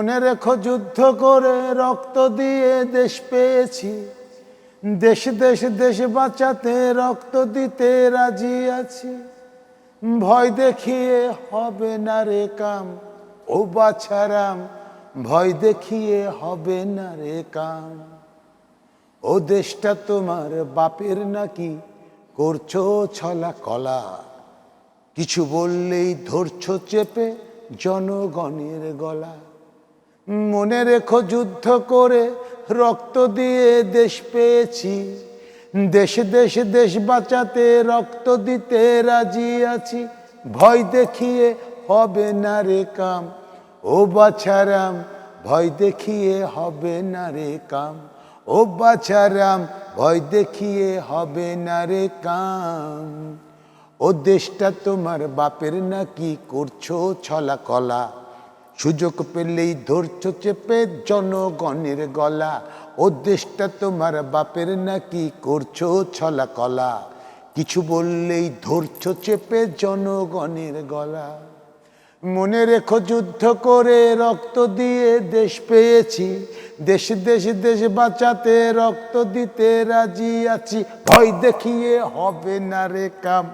মনে রেখো যুদ্ধ করে রক্ত দিয়ে দেশ পেয়েছি। দেশ দেশ দেশ বাঁচাতে রক্ত দিতে রাজি আছি। ভয় দেখিয়ে হবে না রে কাম, ও বাছারাম, ভয় দেখিয়ে হবে না রে কাম। ও দেশটা তোমার বাপের নাকি, করছ ছলা কলা। কিছু বললেই ধরছো চেপে জনগণের গলা। মনে রেখো যুদ্ধ করে রক্ত দিয়ে দেশ পেয়েছি। দেশ দেশ দেশ বাঁচাতে রক্ত দিতে রাজি আছি। ভয় দেখিয়ে হবে না রে কাম। ও বাছারাম, ভয় দেখিয়ে হবে না রে কাম। ও বাছারাম, ভয় দেখিয়ে হবে না রে কাম। ও দেশটা তোমার বাপের নাকি করছ ছলা কলা সুযোগ পেলেই ধরছো চেপে জনগণের গলা। ও দেশটা তোমার বাপের নাকি করছ ছলা কলা কিছু বললেই ধরছো চেপে জনগণের গলা। মনে রেখো যুদ্ধ করে রক্ত দিয়ে দেশ পেয়েছি। দেশ দেশ দেশ বাঁচাতে রক্ত দিতে রাজি আছি। ভয় দেখিয়ে হবে না রে কাম।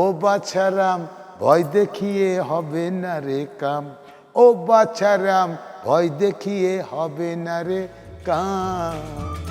ও বাছারাম, ভয় দেখিয়ে হবে না রে কাম। ও বাছারাম ভয় দেখিয়ে হবে না রে কাম